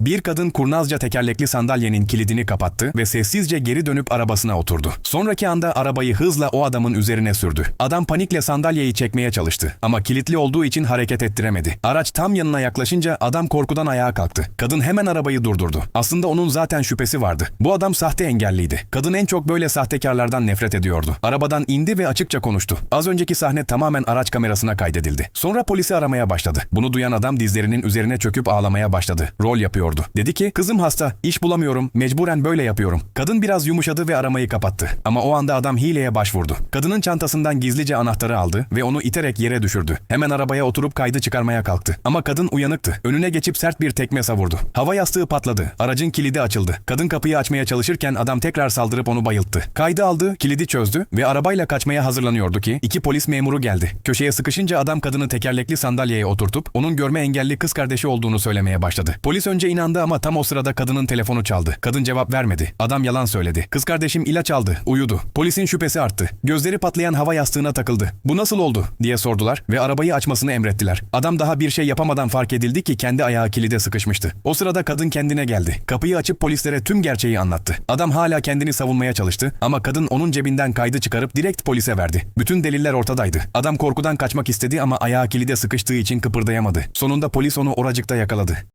Bir kadın kurnazca tekerlekli sandalyenin kilidini kapattı ve sessizce geri dönüp arabasına oturdu. Sonraki anda arabayı hızla o adamın üzerine sürdü. Adam panikle sandalyeyi çekmeye çalıştı ama kilitli olduğu için hareket ettiremedi. Araç tam yanına yaklaşınca adam korkudan ayağa kalktı. Kadın hemen arabayı durdurdu. Aslında onun zaten şüphesi vardı. Bu adam sahte engelliydi. Kadın en çok böyle sahtekarlardan nefret ediyordu. Arabadan indi ve açıkça konuştu. Az önceki sahne tamamen araç kamerasına kaydedildi. Sonra polisi aramaya başladı. Bunu duyan adam dizlerinin üzerine çöküp ağlamaya başladı. Rol yapıyordu. Dedi ki kızım hasta, iş bulamıyorum, mecburen böyle yapıyorum. Kadın biraz yumuşadı ve aramayı kapattı. Ama o anda adam hileye başvurdu. Kadının çantasından gizlice anahtarı aldı ve onu iterek yere düşürdü. Hemen arabaya oturup kaydı çıkarmaya kalktı. Ama kadın uyanıktı. Önüne geçip sert bir tekme savurdu. Hava yastığı patladı. Aracın kilidi açıldı. Kadın kapıyı açmaya çalışırken adam tekrar saldırıp onu bayılttı. Kaydı aldı, kilidi çözdü ve arabayla kaçmaya hazırlanıyordu ki iki polis memuru geldi. Köşeye sıkışınca adam kadını tekerlekli sandalyeye oturtup onun görme engelli kız kardeşi olduğunu söylemeye başladı. Polis önce inandı ama tam o sırada kadının telefonu çaldı. Kadın cevap vermedi. Adam yalan söyledi. Kız kardeşim ilaç aldı, uyudu. Polisin şüphesi arttı. Gözleri patlayan hava yastığına takıldı. Bu nasıl oldu diye sordular ve arabayı açmasını emrettiler. Adam daha bir şey yapamadan fark edildi ki kendi ayağı kilide sıkışmıştı. O sırada kadın kendine geldi. Kapıyı açıp polislere tüm gerçeği anlattı. Adam hala kendini savunmaya çalıştı ama kadın onun cebinden kaydı çıkarıp direkt polise verdi. Bütün deliller ortadaydı. Adam korkudan kaçmak istedi ama ayağı kilide sıkıştığı için kıpırdayamadı. Sonunda polis onu oracıkta yakaladı.